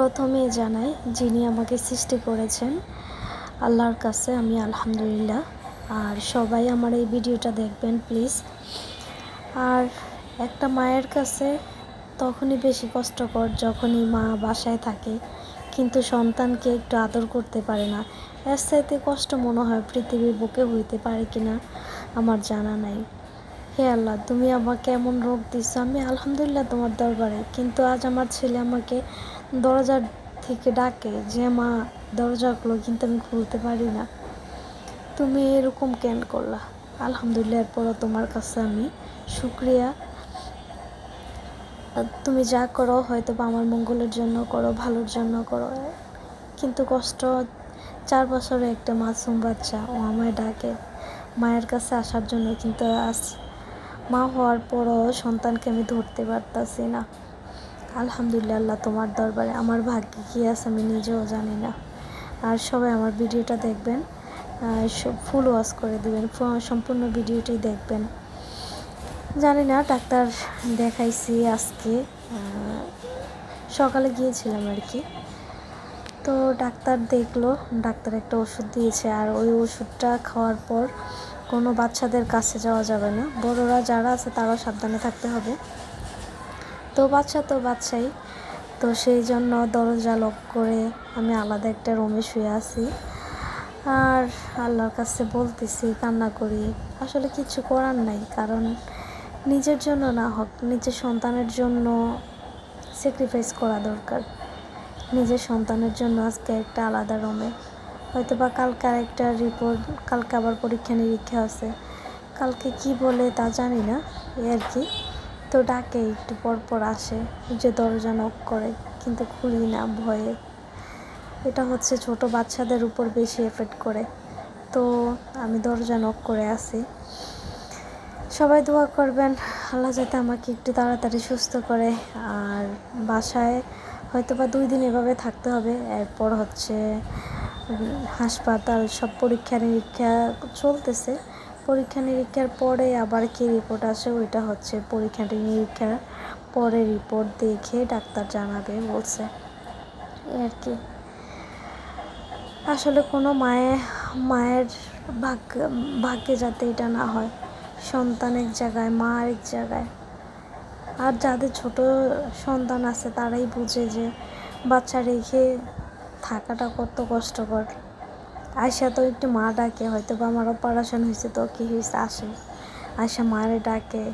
প্রথমে জানাই যিনি আমাকে সৃষ্টি করেছেন, আল্লাহর কাছে আমি আলহামদুলিল্লাহ। আর সবাই আমার এই ভিডিওটা দেখবেন, প্লিজ। আর একটা মায়ের কাছে তখনই বেশি কষ্টকর যখনই মা বাসায় থাকে, কিন্তু সন্তানকে একটু আদর করতে পারে না। এর চাইতে কষ্ট মনে হয় পৃথিবীর বুকে হইতে পারে কিনা আমার জানা নাই। হে আল্লাহ, তুমি আমাকে এমন রোগ দিচ্ছ আমি আলহামদুলিল্লাহ তোমার দরবারে, কিন্তু আজ আমার ছেলে আমাকে দরজার থেকে ডাকে যে, মা, দরজাগুলো কিন্তু আমি খুলতে পারি না। তুমি এরকম কেন করলা? আলহামদুলিল্লাহ, এরপরও তোমার কাছে আমি শুক্রিয়া। তুমি যা করো হয়তো বা আমার মঙ্গলের জন্য করো, ভালোর জন্য করো। কিন্তু কষ্ট, চার বছরে একটা মাসুম বাচ্চা, ও আমায় ডাকে। মায়ের কাছে আসার জন্য কিন্তু আজ মা হওয়ার পরও সন্তানকে আমি ধরতে পারতাছি না। আলহামদুলিল্লাহ, তোমার দরবারে আমার ভাগ্যে কী আছে আমি নিজেও জানি না। আর সবাই আমার ভিডিওটা দেখবেন ফুল ওয়াশ করে দেবেন সম্পূর্ণ ভিডিওটি দেখবেন। জানি না, ডাক্তার দেখাইছি আজকে সকালে গিয়েছিলাম আর কি। তো ডাক্তার দেখল, ডাক্তার একটা ওষুধ দিয়েছে, আর ওই ওষুধটা খাওয়ার পর কোনো বাচ্চাদের কাছে যাওয়া যাবে না। বড়রা যারা আছে তারাও সাবধানে থাকতে হবে। তো বাচ্চা তো বাচ্চাই। তো সেই জন্য দরজা লক করে আমি আলাদা একটা রুমে শুয়ে আছি। আর আল্লাহর কাছে বলতেছি, কান্না করি। আসলে কিছু করার নাই, কারণ নিজের জন্য না হোক, নিজের সন্তানের জন্য স্যাক্রিফাইস করা দরকার। নিজের সন্তানের জন্য আজকে একটা আলাদা রুমে হয়তো বা কালকে একটা রিপোর্ট কালকে আবার পরীক্ষা নিরীক্ষা আছে। কালকে কি বলে তা জানি না, এই আর কি। তো ডাকে, একটু পর পর আসে। যে দরজা নক করে, কিন্তু খুলি না ভয়ে। এটা হচ্ছে ছোট বাচ্চাদের উপর বেশি এফেক্ট করে। তো আমি দরজা নক করে আসি। সবাই দোয়া করবেন, আল্লাহ যাতে আমাকে একটু তাড়াতাড়ি সুস্থ করে। আর বাসায় হয়তো বা দুই দিন এভাবে থাকতে হবে। এরপর হচ্ছে হাসপাতাল, সব পরীক্ষা নিরীক্ষা চলতেছে। পরীক্ষা নিরীক্ষার পরে আবার কি রিপোর্ট আসে ওইটা হচ্ছে পরীক্ষা নিরীক্ষার পরে রিপোর্ট দেখে ডাক্তার জানাবে বলছে। আর কি। আসলে কোনো মায়ে, মায়ের ভাগ্য, ভাগ্যে যাতে এটা না হয়, সন্তান এক জায়গায়, মা এক জায়গায়। আর যাদের ছোট সন্তান আছে তারাই বুঝে যে বাচ্চা রেখে থাকাটা কত কষ্টকর। আয়সা তো একটু মা ডাকে হয়তো বা আমার অপারেশন হয়েছে তো কী হয়েছে আসে। আয়সা মারে ডাকে,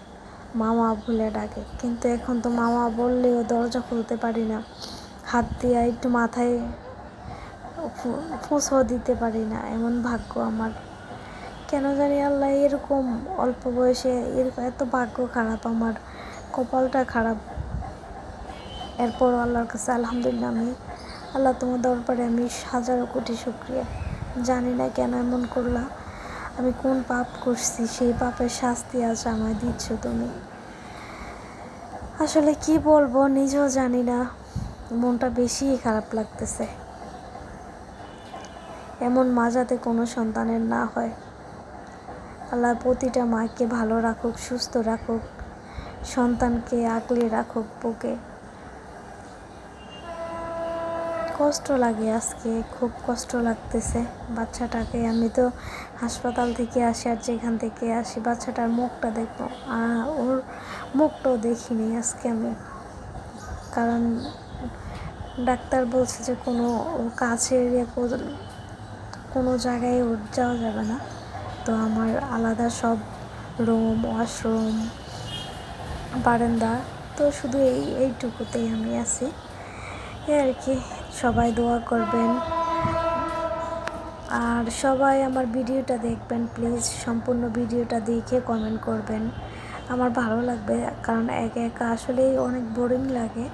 মামা ভুলে ডাকে। কিন্তু এখন তো মামা বললেও দরজা খুলতে পারি না। হাত দিয়ে একটু মাথায় ফুঁসও দিতে পারি না, এমন ভাগ্য আমার। কেন জানি আল্লাহ এরকম অল্প বয়সে এরকম এত ভাগ্য খারাপ আমার, কপালটা খারাপ। এরপর আল্লাহর কাছে আলহামদুলিল্লাহ আমি, আল্লাহ তোমার দরবারে আমি হাজারো কোটি শুক্রিয়া। জানি না কেন এমন করলাম আমি কোন পাপ করছি, সেই পাপের শাস্তি আজ আমায় দিচ্ছ তুমি। আসলে কি বলব, নিজেও জানি না। মনটা বেশিই খারাপ লাগতেছে। এমন মা যাতে কোনো সন্তানের না হয়। আল্লাহ প্রতিটা মাকে ভালো রাখুক, সুস্থ রাখুক, সন্তানকে আগলে রাখুক বুকে। কষ্ট লাগে আজকে, খুব কষ্ট লাগতেছে। বাচ্চাটাকে আমি তো হাসপাতাল থেকে আসি আর যেখান থেকে আসি, বাচ্চাটার মুখটা দেখব। আর ওর মুখটাও দেখিনি আজকে আমি। কারণ ডাক্তার বলছে যে কোনো কাছের কোনো জায়গায় ওর যাওয়া যাবে না। তো আমার আলাদা সব রুম, ওয়াশরুম, বারান্দা, তো শুধু এই, এইটুকুতেই আমি আছি। আর কি। সবাই দোয়া করবেন। আর সবাই আমার ভিডিওটা দেখবেন প্লিজ সম্পূর্ণ ভিডিওটা দেখে কমেন্ট করবেন। আমার ভালো লাগবে, কারণ একা একা আসলেই অনেক বোরিং লাগে।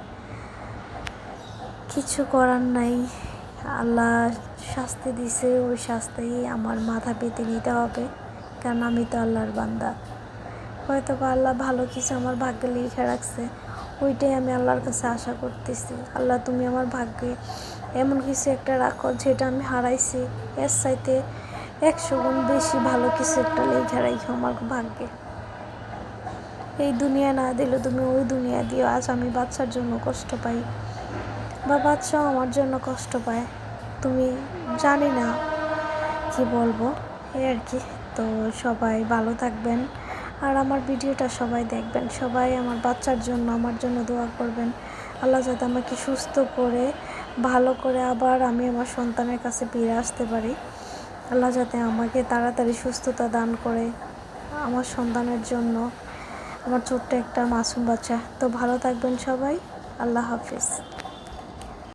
কিছু করার নাই। আল্লাহ শাস্তি দিছে, ওই শাস্তি আমার মাথা পেতে নিতে হবে, কারণ আমি তো আল্লাহর বান্দা। হয়তো বা আল্লাহ ভালো কিছু আমার ভাগ্যে লিখে রাখছে। ওইটাই আমি আল্লাহর কাছে আশা করতেছি। আল্লাহ তুমি আমার ভাগ্যে এমন কিছু একটা রাখো যেটা আমি হারাইছি। এর সাইতে একশো গুণ বেশি ভালো কিছু একটা লেখা রাখো আমার ভাগ্যে। এই দুনিয়া না দিলে তুমি ওই দুনিয়া দিও, আজ আমি বাচ্চার জন্য কষ্ট পাই বা বাচ্চাও আমার জন্য কষ্ট পায়। তুমি জানি না কি বলব, এই আর কি। তো সবাই ভালো থাকবেন। আর আমার ভিডিওটা সবাই দেখবেন, সবাই আমার বাচ্চার জন্য, আমার জন্য দোয়া করবেন। আল্লাহ যাতে আমাকে সুস্থ করে, ভালো করে আবার আমি আমার সন্তানের কাছে ফিরে আসতে পারি। আল্লাহ যাতে আমাকে তাড়াতাড়ি সুস্থতা দান করে আমার সন্তানের জন্য। আমার ছোট্ট একটা মাসুম বাচ্চা। তো ভালো থাকবেন সবাই। আল্লাহ হাফিজ।